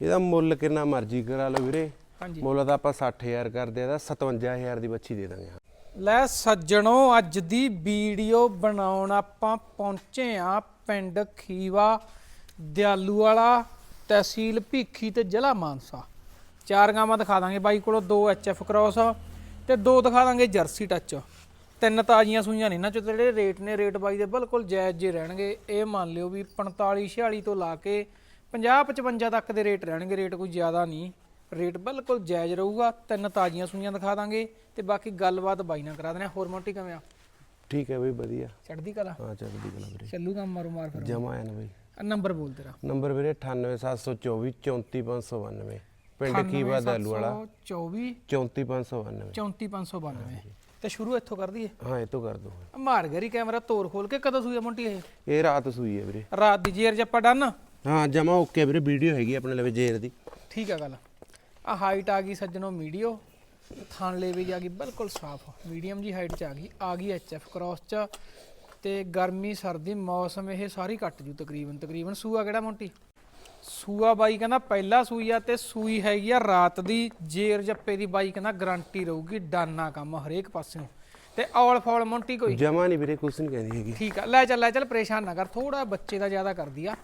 ਇਹਦਾ ਮੁੱਲ ਕਿੰਨਾ ਮਰਜ਼ੀ ਕਰਾ ਲਓ ਵੀਰੇ। ਹਾਂਜੀ। ਮੁੱਲ ਤਾਂ ਆਪਾਂ 60000 ਕਰਦੇ ਆ ਇਹਦਾ 57000 ਦੀ ਬੱਚੀ ਦੇ ਦਾਂਗੇ ਲੈ ਸੱਜਣੋ ਅੱਜ ਦੀ ਵੀਡੀਓ ਬਣਾਉਣ ਆਪਾਂ ਪਹੁੰਚੇ ਆ ਪਿੰਡ ਖੀਵਾ ਦਿਆਲੂ ਵਾਲਾ ਤਹਿਸੀਲ ਭੀਖੀ ਤੇ ਜ਼ਿਲ੍ਹਾ ਮਾਨਸਾ। ਚਾਰ ਗਾਵਾਂ ਦਿਖਾ ਦਾਂਗੇ ਬਾਈ ਕੋਲੋਂ ਦੋ ਐਚਐਫ ਕ੍ਰਾਸ ਤੇ ਦੋ ਦਿਖਾ ਦਾਂਗੇ ਜਰਸੀ ਟੱਚ ਤਿੰਨ ਤਾਜ਼ੀਆਂ ਸੂਈਆਂ ਨੇ ਇਹਨਾਂ ਚੋਂ ਜਿਹੜੇ ਰੇਟ ਨੇ ਰੇਟ ਬਾਈ ਦੇ ਬਿਲਕੁਲ ਜਾਇਜ਼ ਜੇ ਰਹਿਣਗੇ। ਇਹ ਮੰਨ ਲਿਓ ਵੀ 45 46 ਤੋਂ ਲਾ ਕੇ 50 55 ਤੱਕ ਦੇ ਰੇਟ ਰਹਿਣਗੇ ਰੇਟ ਕੋਈ ਜ਼ਿਆਦਾ ਨਹੀਂ। ਰੇਟ ਬਿਲਕੁਲ ਜਾਇਜ਼ ਰਹੂਗਾ ਤਿੰਨ ਤਾਜ਼ੀਆਂ ਸੂਈਆਂ ਦਿਖਾ ਦਾਂਗੇ ਤੇ ਬਾਕੀ ਗੱਲਬਾਤ ਬਾਈ ਨਾਲ ਕਰਾ ਦੇਣਾ ਹੋਰ ਮੋਟੀ ਕਿਵੇਂ ਆ? ਠੀਕ ਹੈ ਬਈ ਵਧੀਆ। ਚੜਦੀ ਕਲਾ? ਹਾਂ ਚੱਲਦੀ ਕਲਾ ਵੀਰੇ। ਚੱਲੂ ਕੰਮ ਮਾਰੋ ਮਾਰ ਫਿਰ। ਜਮਾ ਹੈ ਨਾ ਬਈ ਨੰਬਰ ਬੋਲ ਤੇਰਾ। ਨੰਬਰ ਵੀਰੇ 98724 34592 ਪਿੰਡ ਕੀਵਾ ਦਲੂ ਵਾਲਾ 24 34592 34592 ਤੇ ਸ਼ੁਰੂ ਇੱਥੋਂ ਕਰ ਦਈਏ? ਹਾਂ ਤੋਂ ਕਰ ਦੋ ਮਾਰ ਗਰੀ ਕੈਮਰਾ ਤੋੜ ਖੋਲ ਕੇ ਕਦੋਂ ਸੂਈ ਆ ਮੋਟੀ ਇਹ? ਇਹ ਰਾਤ ਸੂਈ ਹੈ ਵੀਰੇ। ਰਾਤ ਦੀ ਜੇਰ ਜੱਪਾ ਡਨ। ਹਾਂ, ਜਮਾ ਓਕੇ ਵੀਰੇ ਵੀਡੀਓ ਹੈਗੀ ਆਪਣੇ ਲਵੇ ਜੇਰ ਦੀ। ਠੀਕ ਆ ਗੱਲ। ਆ ਹਾਈਟ ਆ ਗਈ ਸੱਜਣੋ ਮੀਡੀਓ ਥਣ ਲੈਵੇ ਜੀ ਆ ਗਈ ਬਿਲਕੁਲ ਸਾਫ਼। ਮੀਡੀਅਮ ਜੀ ਹਾਈਟ ਚ ਆ ਗਈ ਆ ਗਈ ਐਚਐਫ ਕ੍ਰਾਸ ਚ, ਤੇ ਗਰਮੀ, ਸਰਦੀ, ਮੌਸਮ ਇਹ ਸਾਰੀ ਕੱਟ ਜੂ ਤਕਰੀਬਨ। ਤਕਰੀਬਨ ਸੂਆ ਕਿਹੜਾ ਮੋਂਟੀ? ਸੂਆ ਬਾਈ ਕਹਿੰਦਾ ਪਹਿਲਾ ਸੂਈ ਆ ਤੇ ਸੂਈ ਹੈਗੀ ਆ ਰਾਤ ਦੀ, ਜੇਰ ਜੱਪੇ ਦੀ ਬਾਈ ਕਹਿੰਦਾ ਗਰੰਟੀ ਰਹੂਗੀ, ਡਾਨਾ ਕੰਮ ਹਰੇਕ ਪਾਸਿਓਂ। ਤੇ ਔਲ ਫੌਲ ਮੋਂਟੀ ਕੋਈ? ਜਮਾ ਨਹੀਂ ਵੀਰੇ ਕੁਛ ਨਹੀਂ ਕਹਿੰਦੀ ਹੈਗੀ। ਠੀਕ ਆ ਲੈ ਚੱਲ ਲੈ ਚੱਲ ਪਰੇਸ਼ਾਨ ਨਾ ਕਰ। ਥੋੜਾ ਬੱਚੇ ਦਾ ਜ਼ਿਆਦਾ ਕਰਦੀ ਆ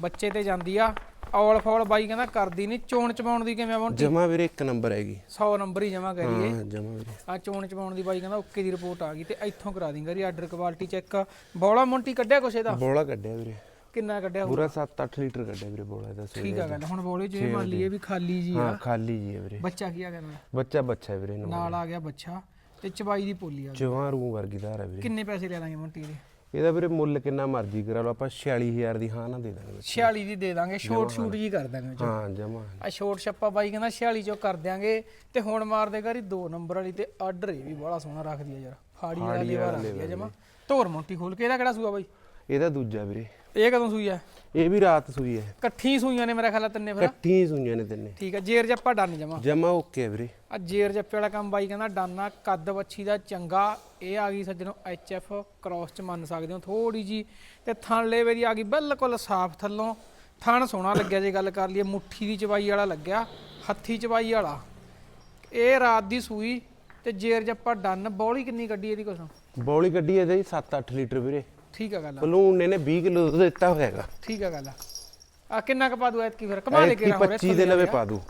ਬੱਚੇ ਤੇ ਜਾਂਦੀ ਆ। ਔਲ ਫੌਲ ਬਾਈ ਕਹਿੰਦਾ ਕਰਦੀ ਨਹੀਂ ਚੋਣ ਚਪਾਉਣ ਦੀ ਕਿਵੇਂ ਮੋਂਟੀ? ਜਮਾ ਵੀਰੇ ਇੱਕ ਨੰਬਰ ਹੈਗੀ। 100 ਨੰਬਰ ਹੀ ਜਮਾ ਕਰੀਏ ਹਾਂ ਜਮਾ ਵੀਰੇ। ਆ ਚੋਣ ਚਪਾਉਣ ਦੀ ਬਾਈ ਕਹਿੰਦਾ ਓਕੇ ਦੀ ਰਿਪੋਰਟ ਆ ਗਈ ਤੇ ਇੱਥੋਂ ਕਰਾ ਦਿੰਗਾ ਰੀ ਆਰਡਰ ਕੁਆਲਿਟੀ ਚੈੱਕ। ਬੋਲਾ ਮੋਂਟੀ ਕੱਢਿਆ ਕੁਛ ਇਹਦਾ? ਬੋਲਾ ਕੱਢਿਆ ਵੀਰੇ। ਕਿੰਨਾ ਕੱਢਿਆ ਹੋਊ? ਪੂਰਾ 7-8 ਲੀਟਰ ਕੱਢਿਆ ਵੀਰੇ ਬੋਲਾ ਦਾ ਸਵੇਰੇ ਠੀਕ ਆ ਗੱਲ ਹੁਣ ਬੋਲੇ ਜੇ ਮੰਨ ਲਈਏ ਵੀ ਖਾਲੀ ਜੀ ਆ। ਹਾਂ ਖਾਲੀ ਜੀ ਵੀਰੇ। ਬੱਚਾ ਕੀ ਆ ਕਹਿੰਦਾ? ਬੱਚਾ ਬੱਚਾ ਵੀਰੇ ਨਾਲ ਆ ਗਿਆ ਬੱਚਾ। ਤੇ ਚਬਾਈ ਦੀ ਪੋਲੀ ਆ। ਜਵਾਂ ਰੂ ਵਰਗੀ ਧਾਰ ਹੈ ਵੀਰੇ। ਕਿੰਨੇ ਪੈਸੇ ਲੈ ਦਾਂਗੇ ਮੋਂਟੀ ਦੇ? ਇਹਦਾ ਵੀਰੇ ਮੁੱਲ ਕਿੰਨਾ ਮਰਜ਼ੀ ਕਰਾ ਲਓ ਆਪਾਂ 46000 ਦੀ ਹਾਂ ਨਾ ਦੇ ਦਾਂਗੇ 46 ਦੀ ਦੇ ਦਾਂਗੇ ਸ਼ੋਰਟ ਸ਼ੂਟ ਜੀ ਕਰ ਦਾਂਗੇ। ਹਾਂ ਜਮਾ ਆ ਛੋਟ ਛੱਪਾ ਬਾਈ ਕਹਿੰਦਾ 46 ਚੋਂ ਕਰ ਦਿਆਂਗੇ ਤੇ ਹੁਣ ਮਾਰ ਦੇ ਘਰੀ ਦੋ ਨੰਬਰ ਵਾਲੀ ਤੇ ਆਰਡਰ ਇਹ ਵੀ ਬੜਾ ਸੋਹਣਾ ਰੱਖਦੀ ਆ ਯਾਰ। ਫਾੜੀ ਵਾਲਾ ਰੱਖਦੀ ਆ ਜਮਾ। ਧੋਰ ਮੋਟੀ ਖੋਲ ਕੇ ਇਹਦਾ ਕਿਹੜਾ ਸੂਆ ਬਾਈ? ਇਹਦਾ ਦੂਜਾ ਵੀਰੇ। ਇਹ ਕਦੋਂ ਸੂਈ ਆ ਇਹ ਵੀ ਰਾਤ ਸੂਈ ਹੈ। ਇਕੱਠੀ ਸੂਈਆਂ ਨੇ ਮੇਰਾ ਖਿਆਲ ਆ ਤਿੰਨੇ ਫਿਰ? ਇਕੱਠੀਆਂ ਹੀ ਸੂਈਆਂ ਨੇ ਤਿੰਨੇ। ਠੀਕ ਆ ਜੇਰ ਜੱਪਾ ਡਨ ਜਮਾ। ਜਮਾ ਓਕੇ ਹੈ ਵੀਰੇ। ਆ ਜੇਰ ਜੱਪੇ ਵਾਲਾ ਕੰਮ ਬਾਈ ਕਹਿੰਦਾ ਡਾਨਾ ਕੱਦ ਵੱਛੀ ਦਾ ਚੰਗਾ ਇਹ ਆ ਗਈ ਸੱਜਣੋ ਐਫ ਕ੍ਰਾਸ ਚ ਮੰਨ ਸਕਦੇ ਹੋ ਥੋੜੀ ਜੀ ਤੇ ਥਣ ਲੇਵੇ ਦੀ ਆ ਗਈ ਬਿਲਕੁਲ ਸਾਫ਼ ਥੱਲੋਂ। ਥਣ ਸੋਹਣਾ ਲੱਗਿਆ ਜੇ ਗੱਲ ਕਰ ਲਈਏ ਮੁੱਠੀ ਦੀ ਚਬਾਈ ਵਾਲਾ ਲੱਗਿਆ ਹੱਥੀ ਚਬਾਈ ਵਾਲਾ। ਇਹ ਰਾਤ ਦੀ ਸੂਈ ਤੇ ਜੇਰ ਜੱਪਾ ਡਨ ਬੌਲੀ ਕਿੰਨੀ ਕੱਢੀ ਇਹਦੀ ਕੁਛ? ਬੌਲੀ ਗੱਡੀ ਇਹਦੇ 7-8 ਲੀਟਰ ਵੀਰੇ। ਠੀਕ ਆ ਗੱਲ ਬਲੂਨ ਨੇ 20 ਕਿਲੋ ਦੁੱਧ ਦਿੱਤਾ ਹੋਇਆਗਾ ਠੀਕ ਆ ਗੱਲ ਆ। ਕਿੰਨਾ ਕੁ ਪਾ ਦੂ ਐਤਕੀ ਫਿਰ? ਕਮਾ ਲੈ ਕੇ ਹੋ ਰਿਹਾ 25 ਦੇ ਲਵੇ ਪਾ ਦੂ।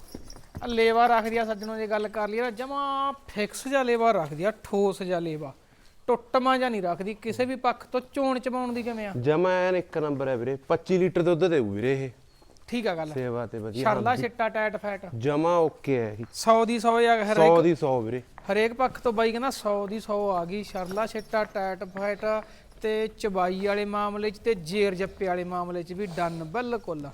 ਆ ਲੇਵਾ ਰੱਖਦੀ ਆ ਸੱਜਣੋ ਜੇ ਗੱਲ ਕਰ ਲਈਏ ਨਾ ਜਮਾ ਫਿਕਸ ਜਿਹਾ ਲੇਵਾ ਰੱਖਦੀ ਆ ਠੋਸ ਜਿਹਾ ਲੇਵਾ। ਟੁੱਟਮਾ ਜਾਂ ਨਹੀਂ ਰੱਖਦੀ ਕਿਸੇ ਵੀ ਪੱਖ ਤੋਂ ਚੋਣ ਚਪਾਉਣ ਦੀ ਕਿਵੇਂ ਆ? ਜਮਾ ਐਨ ਇੱਕ ਨੰਬਰ ਹੈ ਵੀਰੇ 25 ਲੀਟਰ ਦੁੱਧ ਦੇਊ ਵੀਰੇ ਇਹ। ਠੀਕ ਆ ਗੱਲ ਸੇਵਾ ਤੇ ਵਧੀਆ ਛੜਲਾ ਛਿੱਟਾ ਟੈਟ ਫੈਟ। ਜਮਾ ਓਕੇ ਹੈ 100 ਦੀ 100 ਜਾਂ 100 ਹਰੇਕ ਦੀ 100 ਵੀਰੇ। ਹਰੇਕ ਪੱਖ ਤੋਂ ਬਾਈ ਕਹਿੰਦਾ 100 ਦੀ 100 ਆ ਗਈ ਛੜਲਾ ਛਿੱਟਾ ਟੈਟ ਫੈਟ। ਤੇ ਚਬਾਈ ਵਾਲੇ ਮਾਮਲੇ 'ਚ ਤੇ ਜੇਰ ਜੱਪੇ ਵਾਲੇ ਮਾਮਲੇ 'ਚ ਵੀ ਡਨ ਬਿਲਕੁਲ।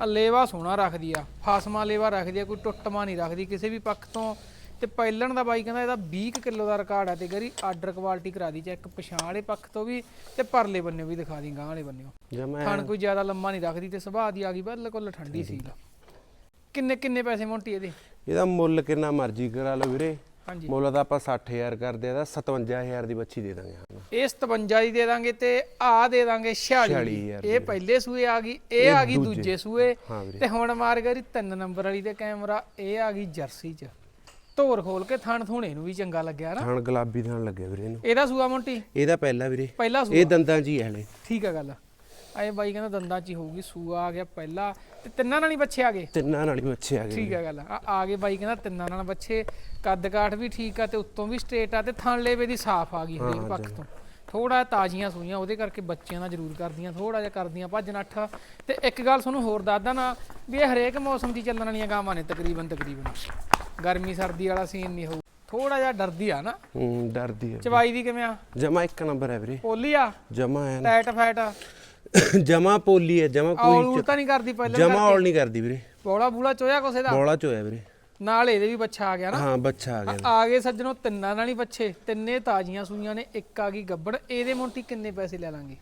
ਆ ਲੇਵਾ ਸੋਹਣਾ ਰੱਖਦੀ ਆ ਫਾਸਮਾ ਲੇਵਾ ਰੱਖਦੀ ਆ ਕੋਈ ਟੁੱਟਮਾ ਨਹੀਂ ਰੱਖਦੀ ਕਿਸੇ ਵੀ ਪੱਖ ਤੋਂ। ਤੇ ਪਹਿਲਣ ਦਾ ਬਾਈ ਕਹਿੰਦਾ ਇਹਦਾ 20 ਕਿਲੋ ਦਾ ਰਿਕਾਰਡ ਆ ਤੇ ਗਰੀ ਆਰਡਰ ਕੁਆਲਿਟੀ ਕਰਾ ਦੀ ਚੈੱਕ ਪਛਾਣ ਵਾਲੇ ਪੱਖ ਤੋਂ ਵੀ ਤੇ ਪਰਲੇ ਬੰਨੇ ਵੀ ਦਿਖਾ ਦੀ ਗਾਂ ਵਾਲੇ ਬੰਨੇ ਜਮਾ ਖਾਣ ਕੋਈ ਜ਼ਿਆਦਾ ਲੰਮਾ ਨਹੀਂ ਰੱਖਦੀ ਤੇ ਸੁਭਾਅ ਦੀ ਆ ਗਈ ਬਿਲਕੁਲ ਠੰਡੀ ਸੀ ਕਿੰਨੇ ਕਿੰਨੇ ਪੈਸੇ ਮੋਂਟੀ ਇਹਦੇ? ਇਹਦਾ ਮੁੱਲ ਕਿੰਨਾ ਮਰਜ਼ੀ ਕਰਾ ਲਓ ਵੀਰੇ। ਮੁੱਲ ਤਾਂ ਆਪਾਂ 60000 ਕਰਦੇ ਆ ਇਹਦਾ 57000 ਦੀ ਬੱਚੀ ਦੇ ਦਾਂਗੇ ਹਾਂ ਇਹ 57 ਦੀ ਦੇ ਦਾਂਗੇ ਤੇ ਆ ਦੇ ਦਾਂਗੇ 46 ਦੀ। 46 ਇਹ ਪਹਿਲੇ ਸੂਏ ਆ ਗਈ ਇਹ ਆ ਗਈ ਦੂਜੇ। ਸੂਏ। ਹਾਂ ਵੀਰੇ। ਤੇ ਹੁਣ ਮਾਰ ਗਈ ਤਿੰਨ ਨੰਬਰ ਵਾਲੀ ਤੇ ਕੈਮਰਾ ਇਹ ਆ ਗਈ ਜਰਸੀ ਚ। ਧੋਰ ਖੋਲ ਕੇ ਥਣ ਥੁਣੇ ਨੂੰ ਵੀ ਚੰਗਾ ਲੱਗਿਆ ਨਾ। ਥਣ ਗੁਲਾਬੀ ਥਣ ਲੱਗੇ ਵੀਰੇ ਇਹਨੂੰ। ਇਹਦਾ ਸੂਆ ਮੋਂਟੀ? ਇਹਦਾ ਪਹਿਲਾ ਵੀਰੇ। ਪਹਿਲਾ ਸੂਆ। ਇਹ ਦੰਦਾਂ 'ਚ ਹੀ ਹੈ ਹਲੇ। ਠੀਕ ਆ ਗੱਲ। ਆਏ ਬਾਈ ਕਹਿੰਦਾ ਦੰਦਾਂ ਚ ਹੀ ਹੋਊਗੀ ਸੂਆ ਆ ਗਿਆ ਪਹਿਲਾ ਤੇ ਤਿੰਨਾਂ ਨਾਲ ਹੀ ਬੱਚੇ ਆ ਗਏ? ਤਿੰਨਾਂ ਨਾਲ ਹੀ ਬੱਚੇ ਆ ਗਏ ਠੀਕ ਆ ਗੱਲ ਆ। ਆ ਗਏ ਬਾਈ ਕਹਿੰਦਾ ਤਿੰਨਾਂ ਨਾਲ ਬੱਚੇ ਕੱਦ ਕਾਠ ਵੀ ਠੀਕ ਆ ਤੇ ਉੱਤੋਂ ਵੀ ਸਟ੍ਰੇਟ ਆ ਤੇ ਥਣ ਲੇਵੇ ਦੀ ਸਾਫ਼ ਆ ਗਈ ਹਰੇਕ ਪੱਖ ਤੋਂ। ਥੋੜਾ ਤਾਜ਼ੀਆਂ ਸੂਈਆਂ ਉਹਦੇ ਕਰਕੇ ਬੱਚਿਆਂ ਦਾ ਜ਼ਰੂਰ ਕਰਦੀਆਂ ਥੋੜਾ ਜਿਹਾ ਕਰਦੀਆਂ ਭੱਜ ਨੱਠ। ਤੇ ਇੱਕ ਗੱਲ ਤੁਹਾਨੂੰ ਹੋਰ ਦੱਸਦਾ ਨਾ ਵੀ ਇਹ ਹਰੇਕ ਮੌਸਮ ਦੀ ਚੱਲਣ ਵਾਲੀਆਂ ਗਾਵਾਂ ਨੇ ਤਕਰੀਬਨ ਤਕਰੀਬਨ। ਗਰਮੀ ਸਰਦੀ ਵਾਲਾ ਸੀਨ ਨਹੀਂ ਹੋਊ। ਥੋੜਾ ਜਿਹਾ ਡਰਦੀ ਆ ਨਾ। ਹੂੰ ਡਰਦੀ ਹੈ ਚਵਾਈ ਦੀ ਕਿਵੇਂ ਆ? ਜਮਾ ਇੱਕ ਨੰਬਰ ਹੈ ਵੀਰੇ। ਪੋਲੀ ਆ? ਜਮਾ ਐਨ। ਟੈਟ ਫੈਟ ਜਮਾ ਪੋਲੀ ਹੈ ਜਮਾ ਔਲ ਕੋਈ ਉਲ ਤਾਂ ਨਹੀਂ ਕਰਦੀ ਪਹਿਲਾਂ ਜਮਾ ਔਲ ਨਹੀਂ ਕਰਦੀ ਵੀਰੇ। ਬੋਲਾ ਬੂਲਾ ਚੋਇਆ ਕੋਸੇ ਦਾ? ਬੋਲਾ ਚ ਹੋਇਆ ਵੀਰੇ। ਨਾਲ ਇਹਦੇ ਵੀ ਬੱਚਾ ਆ ਗਿਆ ਨਾ। ਹਾਂ ਬੱਚਾ ਆ ਗਿਆ ਆ ਗਏ ਸੱਜਣੋ ਤਿੰਨਾਂ ਨਾਲ ਹੀ ਬੱਚੇ। ਤਿੰਨੇ ਤਾਜ਼ੀਆਂ ਸੂਈਆਂ ਨੇ ਇੱਕ ਆ ਗਈ ਗੱਬੜ। ਇਹਦੇ ਮੋਂਟੀ ਕਿੰਨੇ ਪੈਸੇ ਲੈ ਲਾਂਗੇ?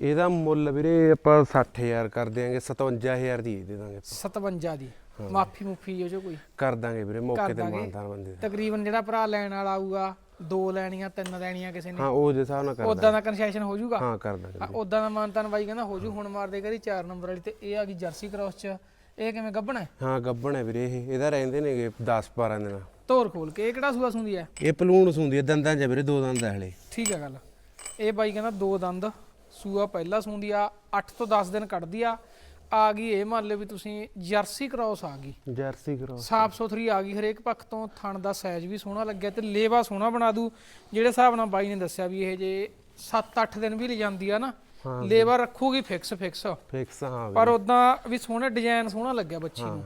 ਇਹਦਾ ਮੁੱਲ ਵੀਰੇ ਆਪਾਂ 60000 ਕਰ ਦਿਆਂਗੇ 57000 ਦੀ ਦੇ ਦਾਂਗੇ 57 ਦੀ। ਮਾਫੀ ਮੁਫੀ ਜੋ ਜੋ ਕੋਈ। ਕਰ ਦਾਂਗੇ ਵੀਰੇ ਮੌਕੇ ਤੇ। ਮਾਨਦਾਰ ਬੰਦੇ ਤਕਰੀਬਨ ਜਿਹੜਾ ਭਰਾ ਲੈਣ ਵਾਲਾ ਆਊਗਾ ਦੋ ਲੈਣੀਆਂ ਤਿੰਨ ਲੈਣੀਆਂ ਕਿਸੇ ਨੇ। ਹਾਂ ਉਹ ਦੇ ਹਿਸਾਬ ਨਾਲ ਕਰ ਉਦਾਂ ਦਾ ਕਨਸੈਸ਼ਨ ਹੋ ਜਾਊਗਾ? ਹਾਂ ਕਰ ਦਾਂਗੇ ਉਦਾਂ ਦਾ ਮਾਨਤਾਨ ਬਾਈ ਕਹਿੰਦਾ ਹੋ ਜੂ ਹੁਣ ਮਾਰਦੇ ਕਰੀ 4 ਨੰਬਰ ਵਾਲੀ ਤੇ ਇਹ ਆ ਗਈ ਜਰਸੀ ਕ੍ਰਾਸ ਚ। ਇਹ ਕਿਵੇਂ ਗੱਭਣਾ ਹੈ? ਹਾਂ ਗੱਬਣ ਵੀਰੇ ਇਹ। ਇਹਦਾ ਰਹਿੰਦੇ ਨੇਗੇ 10 12 ਦਿਨ। ਧੋਰ ਖੋਲ ਕੇ। ਇਹ ਕਿਹੜਾ ਸੂਆ ਸੁੰਦੀ ਹੈ? ਇਹ ਪਲੂਣ ਸੁੰਦੀ ਹੈ ਦੰਦਾਂ 'ਚ ਵੀਰੇ ਦੋ ਦੰਦ ਹਲੇ। ਠੀਕ ਹੈ ਗੱਲ। ਇਹ ਬਾਈ ਕਹਿੰਦਾ ਦੋ ਦੰਦ। ਸੂਆ ਪਹਿਲਾ ਸੁੰਦੀ ਆ 8 ਤੋਂ 10 ਦਿਨ ਕੱਢਦੀ ਆ। ਆ ਗਈ ਇਹ ਮੰਨ ਲਿਓ ਵੀ ਤੁਸੀਂ ਜਰਸੀ ਕ੍ਰਾਸ ਆ ਗਈ। ਜਰਸੀ ਕਰੋ ਸਾਫ਼ ਸੁਥਰੀ ਆ ਗਈ ਹਰੇਕ ਪੱਖ ਤੋਂ ਥਣ ਦਾ ਸਾਈਜ਼ ਵੀ ਸੋਹਣਾ ਲੱਗਿਆ ਤੇ ਲੇਵਾ ਸੋਹਣਾ ਬਣਾ ਦੂ ਜਿਹੜੇ ਹਿਸਾਬ ਨਾਲ ਬਾਈ ਨੇ ਦੱਸਿਆ ਵੀ ਇਹ ਜੇ 7-8 ਦਿਨ ਵੀ ਲੈ ਜਾਂਦੀ ਆ ਨਾ ਲੇਵਾ ਰੱਖੂਗੀ ਫਿਕਸ ਫਿਕਸ ਫਿਕਸ ਹਾਂ ਪਰ ਉਦਾਂ ਵੀ ਸੋਹਣਾ ਡਿਜ਼ਾਈਨ ਸੋਹਣਾ ਲੱਗਿਆ ਬੱਚੀ ਨੂੰ।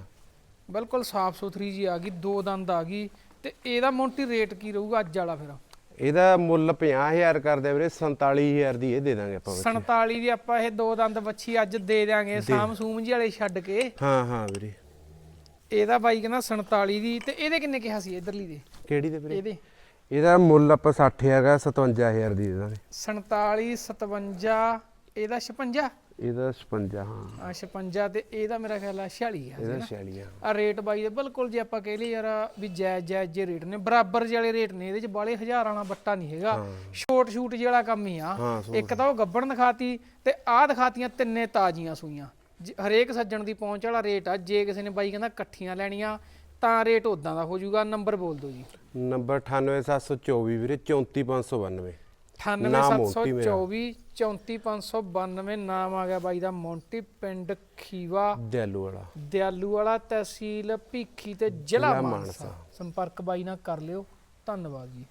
ਬਿਲਕੁਲ ਸਾਫ਼ ਸੁਥਰੀ ਜੀ ਆ ਗਈ ਦੋ ਦੰਦ ਆ ਗਈ ਤੇ ਇਹਦਾ ਮੌਂਟੀ ਰੇਟ ਕੀ ਰਹੂਗਾ ਅੱਜ ਵਾਲਾ ਫਿਰ? ਇਹਦਾ ਮੁੱਲ 50000 ਕਰਦੇ ਵੀਰੇ 47000 ਦੀ ਇਹ ਦੇ ਦਾਂਗੇ ਆਪਾਂ ਬੱਚੀ। 47 ਦੀ ਆਪਾਂ ਇਹ ਦੋ ਦੰਦ ਬੱਚੀ ਅੱਜ ਦੇ ਦਿਆਂਗੇ ਸਾਮ ਸੂਮ ਜੀ ਵਾਲੇ ਛੱਡ ਕੇ। ਹਾਂ ਹਾਂ ਵੀਰੇ। ਇਹਦਾ ਬਾਈ ਕਹਿੰਦਾ 47 ਦੀ ਤੇ ਇਹਦੇ ਕਿੰਨੇ ਕਿਹਾ ਸੀ ਇਧਰਲੀ ਦੇ? ਕਿਹੜੀ ਦੇ ਵੀਰੇ? ਇਹਦੇ। ਇਹਦਾ ਮੁੱਲ ਆਪਾਂ 60 ਹੈਗਾ 57000 ਦੀ ਦੇ ਦਾਂਗੇ। 47 57 ਇਹਦਾ 56 ਇਹਦਾ 56 ਹਾਂ। ਆ 56 ਤੇ ਇਹਦਾ ਮੇਰਾ ਖਿਆਲ ਆ 46 ਆ ਇਹਦਾ 46 ਹਾਂ। ਆ ਰੇਟ ਬਾਈ ਦੇ ਬਿਲਕੁਲ ਜੇ ਆਪਾਂ ਕਹਿ ਲਈ ਯਾਰ ਵੀ ਜਾਇਜ਼ ਜਾਇਜ਼ ਜੇ ਰੇਟ ਨੇ ਬਰਾਬਰ ਜਿਹੇ ਵਾਲੇ ਰੇਟ ਨੇ ਇਹਦੇ ਚ ਬਾਲੇ ਹਜ਼ਾਰਾਂ ਵਾਲਾ ਬੱਟਾ ਨਹੀਂ ਹੈਗਾ। ਸ਼ੋਰਟ ਸ਼ੂਟ ਜਿਹੇ ਵਾਲਾ ਕੰਮ ਹੀ ਆ। ਹਾਂ ਇੱਕ ਤਾਂ ਉਹ ਗੱਬਣ ਦਿਖਾਤੀ ਤੇ ਆਹ ਦਿਖਾਤੀਆਂ ਤਿੰਨੇ ਤਾਜ਼ੀਆਂ ਸੂਈਆਂ। ਹਰੇਕ ਸੱਜਣ ਦੀ ਪਹੁੰਚ ਵਾਲਾ ਰੇਟ ਆ ਜੇ ਕਿਸੇ ਨੇ ਬਾਈ ਕਹਿੰਦਾ ਇਕੱਠੀਆਂ ਲੈਣੀਆਂ ਤਾਂ ਰੇਟ ਉਦਾਂ ਦਾ ਹੋ ਜਾਊਗਾ। ਨੰਬਰ ਬੋਲ ਦਿਓ ਜੀ। ਨੰਬਰ 98724 ਵੀਰੇ 34592 ਨਾਮ ਮੋਂਟੀ ਮੇਰਾ। 98724 34592 ਨਾਮ ਆ ਗਿਆ ਬਾਈ ਦਾ ਮੌਂਟੀ ਪਿੰਡ ਖੀਵਾ। ਦਿਆਲੂ ਵਾਲਾ ਦਿਆਲੂ ਵਾਲਾ ਤਹਿਸੀਲ ਭੀਖੀ ਤੇ ਜ਼ਿਲ੍ਹਾ ਮਾਨਸਾ। ਸੰਪਰਕ ਬਾਈ ਨਾਲ ਕਰ ਲਿਓ। ਧੰਨਵਾਦ ਜੀ।